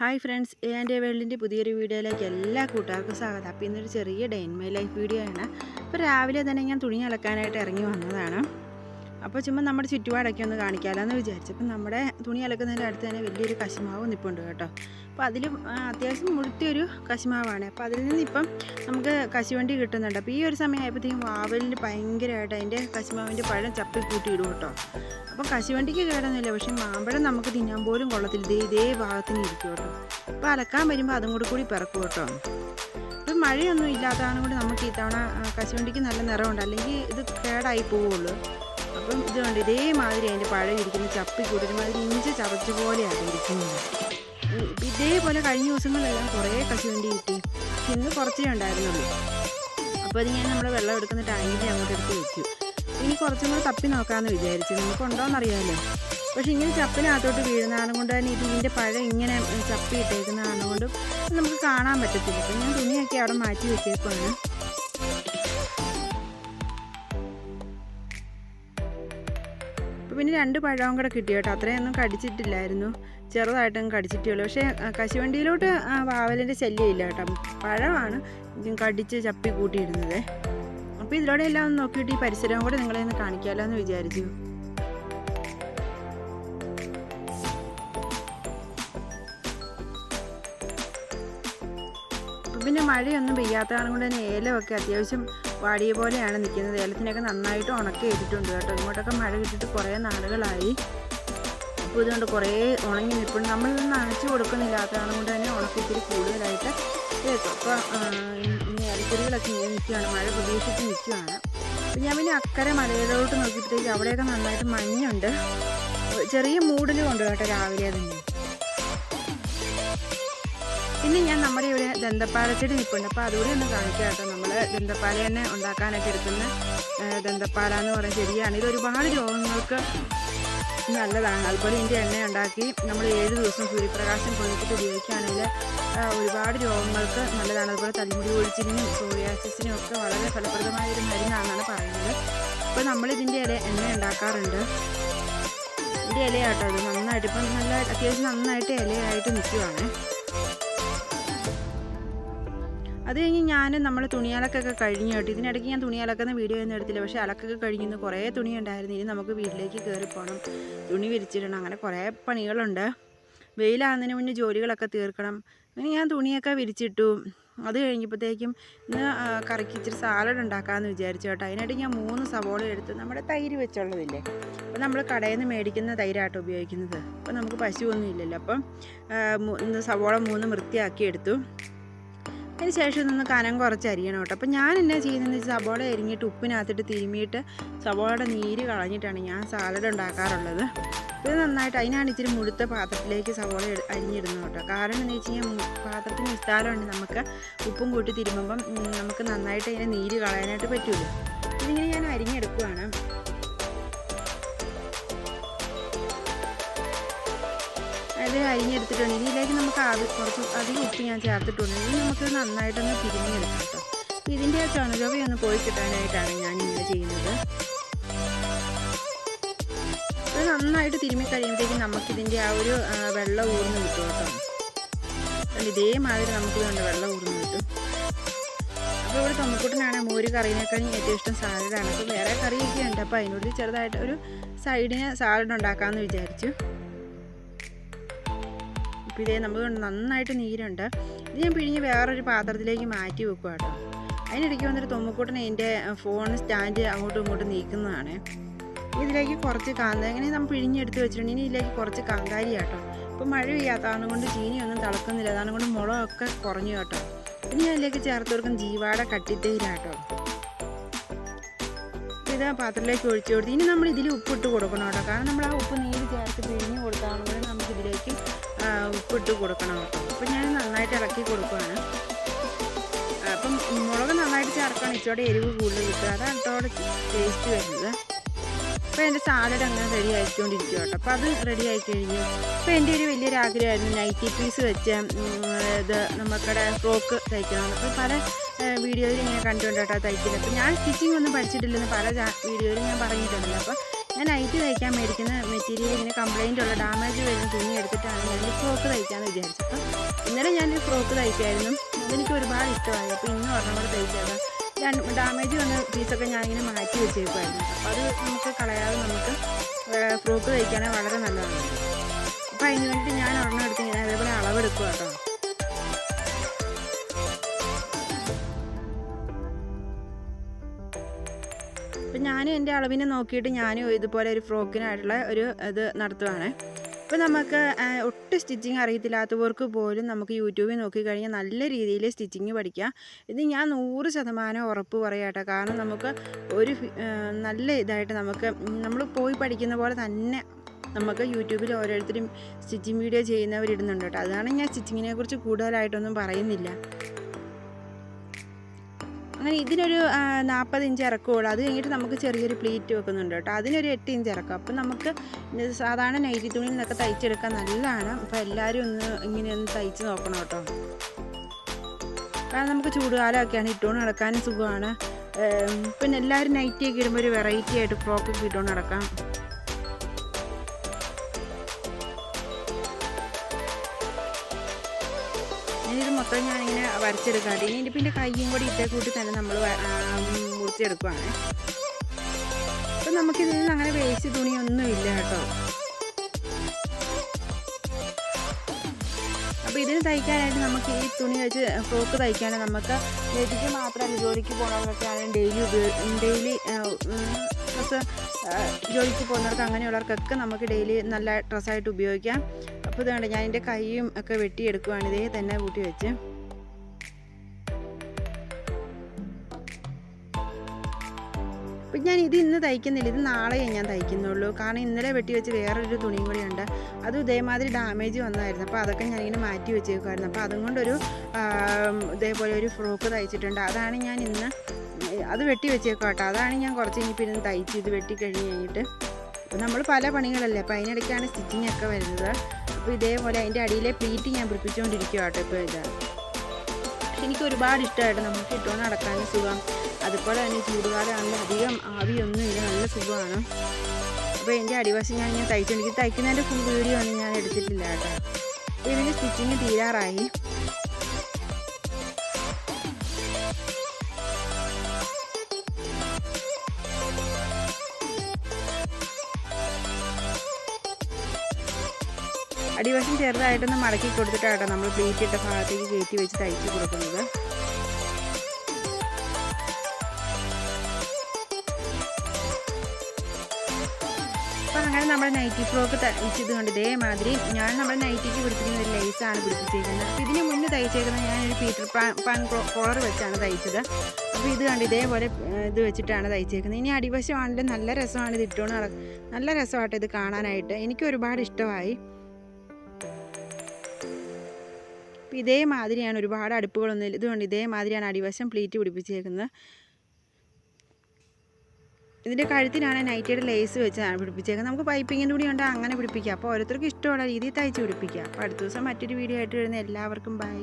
Hi friends A and A വേൾഡിന്റെ പുതിയൊരു വീഡിയോയിലേക്ക് എല്ലാ കൂട്ടുകാർക്കും സ്വാഗതം. അപ്പോൾ ഇന്നൊരു ചെറിയ ഡെയിൻ മൈ ലൈഫ് വീഡിയോ ആണ് അപ്പോൾ രാവിലെ തന്നെ ഞാൻ തുണി അലക്കാനായിട്ട് ഇറങ്ങി വന്നതാണ്. അപ്പോൾ ചുമ്മാ നമ്മുടെ ചുറ്റുപാടൊക്കെ ഒന്ന് കാണിക്കാമല്ലോ വിചാരിച്ചു അപ്പം നമ്മുടെ തുണി അലക്കുന്നതിന്റെ അടുത്ത് തന്നെ വലിയൊരു കശുമാവ് നിൽപ്പുണ്ട് കേട്ടോ. അപ്പോൾ അതിൽ അത്യാവശ്യം മുഴുത്തിയൊരു കശുമാവാണ്. അപ്പോൾ അതിൽ നിന്ന് ഇപ്പം നമുക്ക് കശുവണ്ടി കിട്ടുന്നുണ്ട്. അപ്പോൾ ഈ ഒരു സമയം ആയപ്പോഴത്തേക്കും വാവലിന് ഭയങ്കരമായിട്ട് അതിന്റെ കശുമാവിന്റെ പഴം ചപ്പി കൂട്ടി ഇടും കേട്ടോ. അപ്പം കശുവണ്ടിക്ക് കേടൊന്നുമില്ല. പക്ഷേ മാമ്പഴം നമുക്ക് തിന്നാൻ പോലും കൊള്ളത്തില്ല. ഇതേ ഇതേ ഭാഗത്തിന് ഇരിക്കും കേട്ടോ. അപ്പോൾ അലക്കാൻ വരുമ്പോൾ അതും കൂടി കൂടി പിറക്കും കേട്ടോ. ഇപ്പം മഴയൊന്നും ഇല്ലാത്തതാണ് കൂടി നമുക്ക് ഇത്തവണ കശുവണ്ടിക്ക് നല്ല നിറമുണ്ട്. അല്ലെങ്കിൽ ഇത് കേടായി പോവുള്ളൂ. അപ്പം ഇതുകൊണ്ട് ഇതേമാതിരി അതിന്റെ പഴം ഇരിക്കുന്ന ചപ്പി കൂടി ഒരുമാതിരി ഇഞ്ചി ചവച്ച പോലെയാണ് ഇരിക്കുന്നത് ഇതേപോലെ കഴിഞ്ഞ ദിവസങ്ങളിലെല്ലാം കുറേ കശുവണ്ടി കിട്ടി. ഇന്ന് കുറച്ചേ ഉണ്ടായിരുന്നുള്ളൂ. അപ്പോൾ അത് ഞാൻ നമ്മുടെ വെള്ളം എടുക്കുന്ന ടാങ്കിൽ അങ്ങോട്ട് എടുത്ത് വെച്ചു. ഇനി കുറച്ചും കൂടെ തപ്പി നോക്കാമെന്ന് വിചാരിച്ചു. നമുക്ക് ഉണ്ടോയെന്നറിയാമല്ലോ പക്ഷെ ഇങ്ങനെ ചപ്പിനകത്തോട്ട് വീഴുന്നതാണ് കൊണ്ട് തന്നെ ഇത് ഇതിന്റെ പഴം ഇങ്ങനെ ചപ്പി ഇട്ടേക്കുന്നതാണ് കൊണ്ടും നമുക്ക് കാണാൻ പറ്റത്തില്ല. അപ്പം ഞാൻ തുണിയൊക്കെ അവിടെ മാറ്റി വെച്ചേക്കുവാണ്. പിന്നെ രണ്ട് പഴവും കൂടെ കിട്ടി കേട്ടോ. അത്രയൊന്നും കടിച്ചിട്ടില്ലായിരുന്നു. ചെറുതായിട്ടും കടിച്ചിട്ടേ ഉള്ളൂ പക്ഷേ കശുവണ്ടിയിലോട്ട് വാവലിന്റെ ശല്യം ഇല്ല കേട്ടോ. പഴമാണ് കടിച്ച് ചപ്പി കൂട്ടിയിടുന്നത്. അപ്പോൾ ഇതിലൂടെ എല്ലാം ഒന്ന് നോക്കിയിട്ട് ഈ പരിസരവും കൂടെ നിങ്ങളെ ഒന്ന് കാണിക്കാമല്ലോ എന്ന് വിചാരിച്ചു പിന്നെ മഴയൊന്നും പെയ്യാത്തതാണ് കൊണ്ട് തന്നെ ഏലമൊക്കെ അത്യാവശ്യം വാടിയ പോലെയാണ് നിൽക്കുന്നത്. ഏലത്തിനൊക്കെ നന്നായിട്ട് ഉണക്കി ഇട്ടിട്ടുണ്ട് കേട്ടോ. ഇങ്ങോട്ടൊക്കെ മഴ കിട്ടിയിട്ട് കുറേ നാളുകളായി. അപ്പോൾ ഇതുകൊണ്ട് കുറേ ഉണങ്ങി നിൽപ്പുണ്ട്. നമ്മൾ ഇത് നനച്ച് കൊണ്ട് തന്നെ ഉണക്കി ഇത്തിരി കൂടുതലായിട്ട് കേട്ടോ അപ്പോൾ ഇനി ഏലക്കറികളൊക്കെ ഇങ്ങനെ നിൽക്കുകയാണ്. മഴ പ്രതീക്ഷിച്ച് നിൽക്കുകയാണ്. അപ്പോൾ ഞാൻ പിന്നെ അക്കരെ മലയിലോട്ട് നോക്കിയപ്പോഴത്തേക്ക് അവിടെയൊക്കെ നന്നായിട്ട് മഞ്ഞുണ്ട്. ചെറിയ മൂടലും ഉണ്ട് കേട്ടോ രാവിലെ തന്നെ പിന്നെ ഞാൻ നമ്മുടെ ഇവിടെ ദന്തപ്പാലച്ചെടി നിൽപ്പുണ്ട്. അപ്പോൾ അതുകൂടി ഒന്ന് കാണിക്കാം കേട്ടോ. നമ്മൾ ദന്തപ്പാല തന്നെ ഉണ്ടാക്കാനൊക്കെ എടുക്കുന്ന ദന്തപ്പാല എന്ന് പറയുന്ന ചെടിയാണ്. ഇത് ഒരുപാട് രോഗങ്ങൾക്ക് നല്ലതാണ്. അതുപോലെ ഇതിന്റെ എണ്ണ ഉണ്ടാക്കി നമ്മൾ ഏഴ് ദിവസം സൂര്യപ്രകാശം കൊണ്ടിട്ട് ഉപയോഗിക്കുകയാണെങ്കിൽ ഒരുപാട് രോഗങ്ങൾക്ക് നല്ലതാണ്. അതുപോലെ തലമുടി ഒഴിച്ചിനും സോറിയാസിനും ഒക്കെ വളരെ ഫലപ്രദമായ ഒരു മരുന്നാണെന്നാണ് പറയുന്നത്. അപ്പോൾ നമ്മളിതിന്റെ ഇല എണ്ണ ഉണ്ടാക്കാറുണ്ട്. ഇതിന്റെ ഇലയാട്ടോ അത് നന്നായിട്ട് ഇപ്പം നല്ല അത്യാവശ്യം നന്നായിട്ട് ഇലയായിട്ട് നിൽക്കുവാണ്. അത് കഴിഞ്ഞ് ഞാൻ നമ്മൾ തുണിയലക്കൊക്കെ കഴിഞ്ഞു കേട്ടോ. ഇതിനിടയ്ക്ക് ഞാൻ തുണിയാലക്കുന്ന വീഡിയോ ഒന്നും എടുത്തില്ല. പക്ഷേ അലക്കൊക്കെ കഴിഞ്ഞിരുന്നു കുറേ തുണി ഉണ്ടായിരുന്നു. ഇനി നമുക്ക് വീട്ടിലേക്ക് കയറി പോകണം തുണി വിരിച്ചിടണം. അങ്ങനെ കുറേ പണികളുണ്ട്. വെയിലാകുന്നതിന് മുന്നേ ജോലികളൊക്കെ തീർക്കണം. അങ്ങനെ ഞാൻ തുണിയൊക്കെ വിരിച്ചിട്ടു. അത് കഴിഞ്ഞപ്പോഴത്തേക്കും ഇന്ന് കറിക്ക് ഇച്ചിരി സാലഡ് ഉണ്ടാക്കാമെന്ന് വിചാരിച്ചു കേട്ടോ. അതിനായിട്ട് ഞാൻ മൂന്ന് സവോള എടുത്ത് നമ്മുടെ തൈര് വെച്ചുള്ളതില്ലേ? അപ്പോൾ നമ്മൾ കടയിൽ നിന്ന് മേടിക്കുന്ന തൈരാട്ടോ ഉപയോഗിക്കുന്നത്. അപ്പോൾ നമുക്ക് പശുവൊന്നും ഇല്ലല്ലോ. അപ്പം സവോള മൂന്ന് വൃത്തിയാക്കി എടുത്തു. അതിന് ശേഷം ഇതൊന്ന് കനം കുറച്ച് അരിയണം കേട്ടോ. അപ്പോൾ ഞാൻ എന്നാ ചെയ്യുന്നതെന്ന് വെച്ചാൽ സവോള അരിഞ്ഞിട്ട് ഉപ്പിനകത്തിട്ട് തിരുമിയിട്ട് സവോളയുടെ നീര് കളഞ്ഞിട്ടാണ് ഞാൻ സാലഡ് ഉണ്ടാക്കാറുള്ളത്. ഇത് നന്നായിട്ട് അതിനാണ് ഇച്ചിരി മുഴുത്ത പാത്രത്തിലേക്ക് സവോള അരിഞ്ഞിടുന്നത് കേട്ടോ. കാരണം എന്ന് വെച്ച് കഴിഞ്ഞാൽ പാത്രത്തിന് വിസ്താരമുണ്ട് നമുക്ക് ഉപ്പും കൂട്ടി തിരുമ്പം നമുക്ക് നന്നായിട്ട് അതിനെ നീര് കളയാനായിട്ട് പറ്റുള്ളൂ ഇതിങ്ങനെ ഞാൻ അരിഞ്ഞെടുക്കുവാണ്. അത് അരിഞ്ഞെടുത്തിട്ടുണ്ട്. ഇതിലേക്ക് നമുക്ക് ആവി കുറച്ച് അധികം ഉപ്പ് ഞാൻ ചേർത്തിട്ടുണ്ട്. ഇനി നമുക്ക് നന്നായിട്ടൊന്ന് തിരിഞ്ഞെടുക്കാം കേട്ടോ. ഇതിന്റെ ചുണചൊവയൊന്ന് പോയി കിട്ടാനായിട്ടാണ് ഞാൻ ഇങ്ങനെ ചെയ്യുന്നത്. ഇത് നന്നായിട്ട് തിരുമ്മി കഴിയുമ്പോഴത്തേക്കും നമുക്കിതിന്റെ ആ ഒരു വെള്ളം ഊർന്ന് കിട്ടും കേട്ടോ. ഇതേമാതിരി നമുക്ക് വേണ്ട വെള്ളം ഊർന്ന് കിട്ടും. അപ്പോൾ ഇവിടെ തൊമ്മക്കുട്ടനാണ് മോര് കറീനേക്കാളും ഏറ്റവും ഇഷ്ടം സാലഡാണ്. അപ്പോൾ വേറെ കറിയൊക്കെ ഉണ്ട്. അപ്പോൾ അതിനോട് ചെറുതായിട്ട് ഒരു സൈഡിന് സാലഡ് ഉണ്ടാക്കാമെന്ന് വിചാരിച്ചു. അപ്പോൾ ഇതേ നമുക്ക് നന്നായിട്ട് നീരുണ്ട്. ഇത് ഞാൻ പിഴിഞ്ഞ് വേറൊരു പാത്രത്തിലേക്ക് മാറ്റി വെക്കുക കേട്ടോ. അതിനിടയ്ക്ക് വന്നിട്ട് തൊമ്മക്കൂട്ടൻ എന്റെ ഫോൺ സ്റ്റാൻഡ് അങ്ങോട്ടും ഇങ്ങോട്ടും നീക്കുന്നതാണ്. ഇതിലേക്ക് കുറച്ച് കാന്ത അങ്ങനെ നമ്മൾ പിഴിഞ്ഞെടുത്ത് വെച്ചിട്ടുണ്ട്. ഇനി ഇതിലേക്ക് കുറച്ച് കാന്താരി കേട്ടോ. ഇപ്പോൾ മഴ പെയ്യാത്തതാണ് കൊണ്ട് ചീനിയൊന്നും തിളക്കുന്നില്ല. അതാണ് കൊണ്ട് മുളകൊക്കെ കുറഞ്ഞു കേട്ടോ. ഇനി അതിലേക്ക് ചേർത്ത് കൊടുക്കും ജീവാട കട്ടിത്തേരാട്ടോ ഇത് പാത്രത്തിലേക്ക് ഒഴിച്ചു കൊടുത്ത്. ഇനി നമ്മൾ ഇതിൽ ഉപ്പിട്ട് കൊടുക്കണം കേട്ടോ. കാരണം നമ്മൾ ആ ഉപ്പ് നീര് ചേർത്ത് പിഴിഞ്ഞ് കൊടുത്താണെങ്കിൽ നമുക്ക് ഇതിലേക്ക് ആ, ഉപ്പിട്ട് കൊടുക്കണം. അപ്പം ഞാൻ നന്നായിട്ട് ഇളക്കി കൊടുക്കുകയാണ് അപ്പം മുളക് നന്നായിട്ട് ചേർക്കണം. ഇച്ചോടെ എരിവ് കൂടുതൽ കിട്ടുക അതാണ് ഇട്ടോടെ ടേസ്റ്റ് വരുന്നത്. അപ്പോൾ എന്റെ സാലഡ് അങ്ങനെ റെഡി ആയിക്കൊണ്ടിരിക്കും കേട്ടോ. അപ്പോൾ അത് റെഡി ആയി കഴിഞ്ഞു. അപ്പോൾ എന്റെ ഒരു വലിയൊരു ആഗ്രഹമായിരുന്നു നൈറ്റി പീസ് വെച്ച് ഇത് നമുക്കടെ ഫ്രോക്ക് തയ്ക്കണം അപ്പോൾ പല വീഡിയോയിൽ ഇങ്ങനെ കണ്ടുകൊണ്ട് കേട്ടോ തയ്ക്കുന്നത്. അപ്പോൾ ഞാൻ സ്റ്റിച്ചിങ് ഒന്നും പഠിച്ചിട്ടില്ലെന്ന് പല വീഡിയോയിൽ ഞാൻ പറഞ്ഞിട്ടുണ്ടല്ലോ. അപ്പോൾ ഞാൻ നൈറ്റ് തയ്ക്കാൻ മേടിക്കുന്ന മെറ്റീരിയൽ ഇങ്ങനെ കംപ്ലൈന്റ് ഉള്ള ഡാമേജ് വരുന്ന തുണി എടുത്തിട്ടാണ് ഞാൻ ഫ്രോക്ക് തയ്ക്കാമെന്ന് വിചാരിച്ചത്. അപ്പം ഇന്നലെ ഞാനൊരു ഫ്രോക്ക് തയ്ക്കായിരുന്നു. അതെനിക്ക് ഒരുപാട് ഇഷ്ടമായി. അപ്പോൾ ഇന്ന് ഒരെണ്ണം കൂടെ തയ്ച്ചേക്കാം ഞാൻ ഡാമേജ് വന്ന പീസൊക്കെ ഞാനിങ്ങനെ മാറ്റി വെച്ചേക്കുമായിരുന്നു അപ്പോൾ അത് നമുക്ക് കളയാതെ നമുക്ക് ഫ്രോക്ക് തയ്ക്കാനേ വളരെ നല്ലതാണ്. അപ്പോൾ അതിന് വേണ്ടിയിട്ട് ഞാൻ ഒരെണ്ണം എടുത്ത് ഇങ്ങനെ അതേപോലെ അളവെടുക്കുക കേട്ടോ. അപ്പം ഞാനും എന്റെ അളവിനെ നോക്കിയിട്ട് ഞാനും ഇതുപോലെ ഒരു ഫ്രോക്കിനായിട്ടുള്ള ഒരു ഇത് നടത്തുവാണ്. ഇപ്പം നമുക്ക് ഒട്ടും സ്റ്റിച്ചിങ് അറിയത്തില്ലാത്തവർക്ക് പോലും നമുക്ക് യൂട്യൂബിൽ നോക്കിക്കഴിഞ്ഞാൽ നല്ല രീതിയിൽ സ്റ്റിച്ചിങ് പഠിക്കാം. ഇത് ഞാൻ നൂറ് ശതമാനം ഉറപ്പ് പറയാട്ടോ കാരണം നമുക്ക് ഒരു നല്ല ഇതായിട്ട് നമുക്ക് നമ്മൾ പോയി പഠിക്കുന്ന പോലെ തന്നെ നമുക്ക് യൂട്യൂബിൽ ഓരോരുത്തരും സ്റ്റിച്ചിങ് വീഡിയോ ചെയ്യുന്നവരിടുന്നുണ്ട് കേട്ടോ. അതാണ് ഞാൻ സ്റ്റിച്ചിങ്ങിനെ കുറിച്ച് കൂടുതലായിട്ടൊന്നും പറയുന്നില്ല. അങ്ങനെ ഇതിനൊരു നാൽപ്പത് ഇഞ്ച് ഇറക്കമുള്ളൂ അത് കഴിഞ്ഞിട്ട് നമുക്ക് ചെറിയൊരു പ്ലീറ്റ് വെക്കുന്നുണ്ട് കേട്ടോ. അതിനൊരു എട്ട് ഇഞ്ച് ഇറക്കം. അപ്പം നമുക്ക് സാധാരണ നൈറ്റി തുണിയിൽ നിന്നൊക്കെ തയ്ച്ചെടുക്കാൻ നല്ലതാണ്. അപ്പോൾ എല്ലാവരും ഒന്ന് ഇങ്ങനെ ഒന്ന് തയ്ച്ച് നോക്കണം കേട്ടോ. കാരണം നമുക്ക് ചൂടുകാലമൊക്കെയാണ്. ഇട്ടുകൊണ്ട് നടക്കാനും സുഖമാണ്. പിന്നെ എല്ലാവരും നൈറ്റിയൊക്കെ ഇടുമ്പോൾ ഒരു വെറൈറ്റി ആയിട്ട് ഫ്രോക്കൊക്കെ ഇട്ടുകൊണ്ട് നടക്കാം. ഞാനിത് മൊത്തം ഞാനിങ്ങനെ വരച്ചെടുക്കാണ്ട് ഇനി ഇതിപ്പോൾ എന്റെ കയ്യും കൂടി ഇട്ടേ കൂട്ടി തന്നെ നമ്മൾ മുറിച്ചെടുക്കുവാണ്. അപ്പം നമുക്കിതിൽ നിന്ന് അങ്ങനെ വേസ്റ്റ് തുണിയൊന്നും ഇല്ല കേട്ടോ. അപ്പോൾ ഇതിന് തയ്ക്കാനായിട്ട് നമുക്ക് ഈ തുണി വെച്ച് ഫ്രോക്ക് തയ്ക്കാനും നമുക്ക് ലതിക്ക് മാത്രമല്ല ജോലിക്ക് പോകുന്നവർക്കൊക്കെ ആണെങ്കിൽ ഡെയിലി ഡെയിലി ഡ്രസ്സ് ജോലിക്ക് പോകുന്നവർക്ക് അങ്ങനെയുള്ളവർക്കൊക്കെ നമുക്ക് ഡെയിലി നല്ല ഡ്രസ്സായിട്ട് ഉപയോഗിക്കാം. അപ്പോൾ കണ്ടോ ഞാൻ എന്റെ കൈയും ഒക്കെ വെട്ടിയെടുക്കുവാണ്. ഇതേ തന്നെ കൂട്ടി വെച്ച്. ഞാൻ ഇത് ഇന്ന് തയ്ക്കുന്നില്ല. ഇത് നാളെയേ ഞാൻ തയ്ക്കുന്നുള്ളൂ. കാരണം ഇന്നലെ വെട്ടി വെച്ച് വേറൊരു തുണിയും കൂടി ഉണ്ട്. അതും ഇതേമാതിരി ഡാമേജ് വന്നായിരുന്നു. അപ്പോൾ അതൊക്കെ ഞാനിങ്ങനെ മാറ്റി വെച്ചേക്കുമായിരുന്നു അപ്പോൾ അതും കൊണ്ടൊരു ഇതേപോലെ ഒരു ഫ്രോക്ക് തയ്ച്ചിട്ടുണ്ട്. അതാണ് ഞാൻ ഇന്ന് അത് വെട്ടി വെച്ചേക്കാം കേട്ടോ അതാണ് ഞാൻ കുറച്ച് കഴിഞ്ഞ് പിന്നെ തയ്ച്ച് ഇത് വെട്ടി കഴിഞ്ഞ് കഴിഞ്ഞിട്ട്. നമ്മൾ പല പണികളല്ലേ? അപ്പോൾ അതിനിടയ്ക്കാണ് സ്റ്റിച്ചിങ് ഒക്കെ വരുന്നത്. അപ്പോൾ ഇതേപോലെ അതിന്റെ അടിയിലെ പ്ലീറ്റ് ഞാൻ പിടിപ്പിച്ചുകൊണ്ടിരിക്കുക കേട്ടോ ഇപ്പോൾ ഇതാണ് എനിക്ക് ഒരുപാട് ഇഷ്ടമായിട്ട് നമുക്ക് ഇട്ടുകൊണ്ട് നടക്കാനും സുഖം. അതുപോലെ തന്നെ ചൂടുകാലാണെങ്കിൽ അധികം ആവിയൊന്നും ഇല്ല നല്ല സുഖമാണ്. അപ്പോൾ എന്റെ അടിവശം ഞാൻ ഇങ്ങനെ തയ്ച്ചുകൊണ്ടിരിക്കും തയ്ക്കുന്നതിന്റെ ഫുൾ വീഡിയോ ഒന്നും ഞാൻ എടുത്തിട്ടില്ല കേട്ടോ. ഇതിന് സ്റ്റിച്ചിങ് തീരാറായി. അടിവശം ചെറുതായിട്ടൊന്ന് മടക്കി കൊടുത്തിട്ടാണ് നമ്മൾ പ്ലീറ്റ് ഇട്ട ഭാഗത്തേക്ക് കയറ്റി വെച്ച് തയ്ച്ച് കൊടുക്കുന്നത്. അങ്ങനെ നമ്മുടെ നൈറ്റി ഫ്രോക്ക് തയ്ച്ചത് കൊണ്ട് ഇതേമാതിരി ഞാൻ നമ്മുടെ നൈറ്റിക്ക് പിടിപ്പിക്കുന്ന ഒരു ലേസാണ് പിടിപ്പിച്ചേക്കുന്നത്. അപ്പോൾ ഇതിന് മുന്നേ തയ്ച്ചേക്കുന്നത് ഞാനൊരു പീറ്റർ പാൻ പാൻ കോളർ വെച്ചാണ് തയ്ച്ചത്. അപ്പോൾ ഇത് കണ്ട് ഇതേപോലെ ഇത് വെച്ചിട്ടാണ് തയ്ച്ചേക്കുന്നത്. ഇനി അടിവശമാണെങ്കിലും നല്ല രസമാണ് ഇത് ഇട്ടുകൊണ്ട് നല്ല രസമായിട്ട് ഇത് കാണാനായിട്ട്. എനിക്ക് ഒരുപാട് ഇഷ്ടമായി. അപ്പോൾ ഇതേമാതിരിയാണ് ഒരുപാട് അടുപ്പുകളൊന്നും ഇതുകൊണ്ട് ഇതേമാതിരിയാണ് അടിവശം പ്ലീറ്റ് പിടിപ്പിച്ചേക്കുന്നത്. ഇതിന്റെ കഴുത്തിനാണ് നൈറ്റിയുടെ ലേസ് വെച്ചാണ് പിടിപ്പിച്ചേക്കുന്നത്. നമുക്ക് പൈപ്പിങ്ങിന്റെ കൂടി ഉണ്ട്. അങ്ങനെ പിടിപ്പിക്കാം. അപ്പോൾ ഓരോരുത്തർക്കും ഇഷ്ടമുള്ള രീതിയിൽ തയ്ച്ച് പിടിപ്പിക്കാം. അപ്പോൾ അടുത്ത ദിവസം മറ്റൊരു വീഡിയോ ആയിട്ട് വരുന്ന എല്ലാവർക്കും ബൈ.